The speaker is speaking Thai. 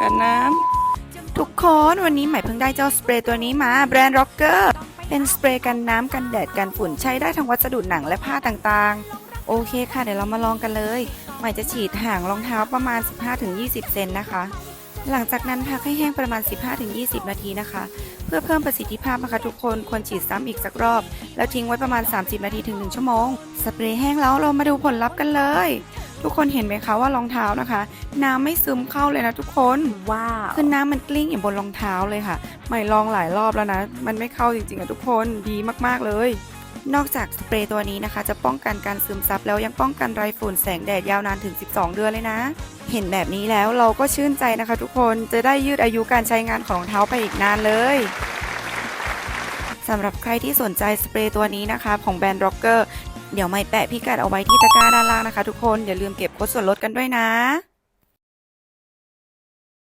กันน้ำทุกคนวันนี้ใหม่เพิ่งได้เจ้าสเปรย์ตัวนี้มาแบรนด์ร็อกเกอร์เป็นสเปรย์กันน้ำกันแดดกันฝุ่นใช้ได้ทั้งวัสดุหนังและผ้าต่างๆ โอเคค่ะเดี๋ยวเรามาลองกันเลย ใหม่จะฉีดห่างรองเท้าประมาณ 15-20 เซนนะคะ หลังจากนั้นพักให้แห้งประมาณ 15-20 นาทีนะคะ เพื่อเพิ่มประสิทธิภาพนะคะทุกคนควรฉีดซ้ำอีกสักรอบ แล้วทิ้งไว้ประมาณ 30 นาทีถึง 1 ชั่วโมง สเปรย์แห้งแล้วเรามาดูผลลัพธ์กันเลย ทุกคนเห็นไหมคะว่ารองเท้านะคะ น้ำไม่ซึมเข้าเลยนะทุกคนว้าวคือน้ำมันกลิ้งอยู่บนรองเท้าเลยค่ะใหม่ลองหลายรอบแล้วนะ มันไม่เข้าจริงๆอะทุกคนดีมากๆเลย นอกจากสเปรย์ตัวนี้นะคะ จะป้องกันการซึมซับแล้วยังป้องกันไรฝุ่นแสงแดดยาวนานถึง 12 เดือนเลยนะ เห็นแบบนี้แล้วเราก็ชื่นใจนะคะ ทุกคนจะได้ยืดอายุการใช้งานของรองเท้าไปอีกนานเลยสำหรับใครที่สนใจสเปรย์ตัวนี้นะคะ ของแบรนด์ Rocker เดี๋ยวไม่แปะพิกัดเอาไว้ที่ตะกร้าด้านล่างนะคะทุกคนอย่าลืมเก็บโค้ดส่วนลดกันด้วยนะ